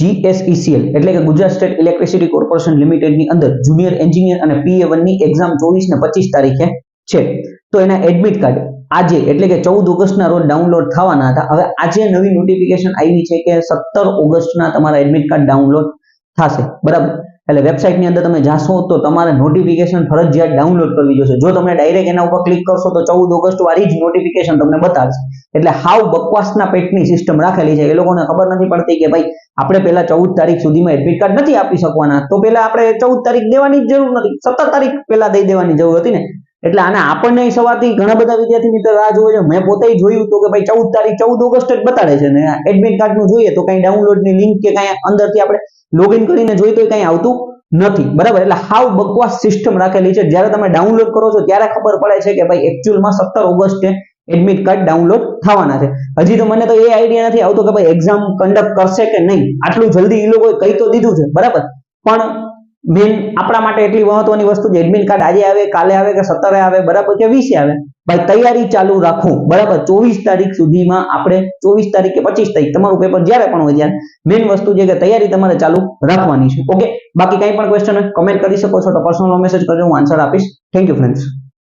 જીએસઈસીએલ એટલે કે Gujarat state electricity corporation લિમિટેડની અંદર જુનિયર એન્જિનિયર અને પીએ વનની એક્ઝામ ચોવીસ ને પચીસ તારીખે છે. તો એના એડમિટ કાર્ડ આજે એટલે કે ચૌદ ઓગસ્ટના રોજ ડાઉનલોડ થવાના હતા. હવે આજે નવી નોટિફિકેશન આવી છે કે સત્તર ઓગસ્ટના તમારા એડમિટ કાર્ડ ડાઉનલોડ થશે. બરાબર? એટલે વેબસાઇટની અંદર તમે જાશો તો તમારે નોટિફિકેશન ફરજિયાત ડાઉનલોડ કરવી જોશે. જો તમે ડાયરેક્ટ એના ઉપર ક્લિક કરશો તો ચૌદ ઓગસ્ટ વાળી જ નોટિફિકેશન તમને બતાવશે. એટલે હાવ બકવાસના પેટની સિસ્ટમ રાખેલી છે. એ લોકોને ખબર નથી પડતી કે ભાઈ, આપણે પહેલા ચૌદ તારીખ સુધીમાં એડમિટ કાર્ડ નથી આપી શકવાના. તો પહેલા આપણે ચૌદ તારીખ દેવાની જ જરૂર નથી. સત્તર તારીખ પહેલા દઈ દેવાની જરૂર હતી ને. એટલે આને આપણને સવારથી ઘણા બધા વિદ્યાર્થી મિત્રો રાહ જોવે છે. મેં પોતે જોયું હતું કે ભાઈ, ચૌદ તારીખ, ચૌદ ઓગસ્ટ જ બતાડે છે. ને એડમિટ કાર્ડનું જોઈએ તો કઈ ડાઉનલોડની લિંક કે કઈ અંદરથી આપણે લોગિન કરીને જોઈએ તો કઈ આવતું નથી. બરાબર? એટલે હાવ બકવાસ સિસ્ટમ રાખેલી છે. જ્યારે તમે ડાઉનલોડ કરો છો, ત્યારે ખબર પડે છે કે ભાઈ એકચ્યુઅલમાં સત્તર ઓગસ્ટે એડમિટ કાર્ડ ડાઉનલોડ થવાના છે. હજી તો મને તો એ આઈડિયા નથી આવતો કે ભાઈ એક્ઝામ કન્ડક્ટ કરશે કે નહીં. આટલું જલ્દી એ લોકોએ કહી તો દીધું છે, બરાબર? પણ મેન આપણા માટે એટલી મહત્વની વસ્તુ છે એડમિટ કાર્ડ આજે આવે, કાલે આવે કે સત્તરે આવે, બરાબર? કે વીસે આવે. ભાઈ તૈયારી ચાલુ રાખવું બરાબર? ચોવીસ તારીખ સુધીમાં આપણે ચોવીસ તારીખ કે પચીસ તારીખ તમારું પેપર જ્યારે પણ હોય ત્યારે મેઇન વસ્તુ છે કે તૈયારી તમારે ચાલુ રાખવાની છે. ઓકે બાકી કંઈ પણ ક્વેશ્ચન કમેન્ટ કરી શકો છો, તો પર્સનલ મેસેજ કરજો, હું આન્સર આપીશ. Thank you friends